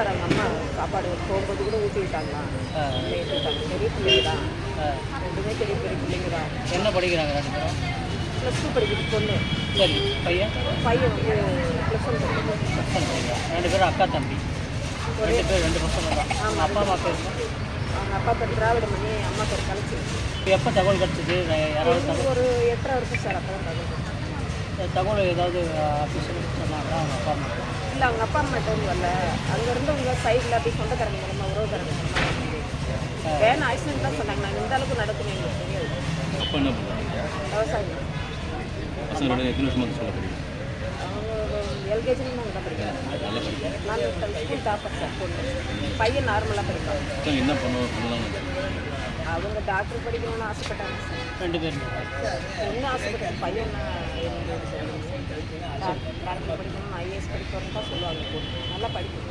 Sir அவங்க அம்மா சாப்பாடு போகும்போது கூட ஊட்டி விட்டாங்களா பெரிய பிள்ளைங்க தான். ரெண்டுமே பெரிய பெரிய பிள்ளைங்க தான் என்ன படிக்கிறாங்க ரெண்டு பேரும்? ப்ளஸ் டூ படிக்குது பொண்ணு. சரி பையன்? பையன் வந்து ப்ளஸ் ஒன் படிக்கிறாங்க. ரெண்டு பேரும் அக்கா தம்பி. ரெண்டு பேர் ரெண்டு பசங்க தான். அவங்க அப்பா அம்மா பேர்? அவங்க அப்பா பேர் திராவிடமணி அம்மா பேர் கலைச்சி. எப்போ தகவல் கிடச்சிது? யாராவது ஒரு எட்டரை இருக்கும் சார் அப்போ தான் தகவல் தகவல் ஏதாவது ஆஃபீஸில் அவங்க இல்லை அவங்க அப்பா அம்மா டைம் வரல. அங்கே இருந்தவங்க சைடில் அப்படி சொந்தக்காரங்க மூலமாக உறவுக்காரங்க மூலமாக வேன் ஆக்சிடென்ட் தான் சொன்னாங்க. நாங்கள் இந்த அளவுக்கு எங்களுக்கு தெரியாது. அப்பா என்ன பண்ணுறாங்க விவசாயம் பசங்களோட எத்தனை வருஷமாக சொல்ல அவங்க எல்கேஜிலும் அவங்க தான் படிக்கிறாங்க. நான் ஸ்கூல் டாப்பர் சார் பொண்ணு. பையன் நார்மலாக படிப்பாங்க என்ன அவங்க டாக்டர் படிக்கணும்னு ஆசைப்பட்டாங்க சார் ரெண்டு பேர் பொண்ணு ஆசைப்பட்டாங்க? பையன் டாக்டர் படிக்கணும்னு ஐஏஎஸ் படிக்கணும்னு தான் சொல்லுவாங்க. நல்லா படிக்கணும்.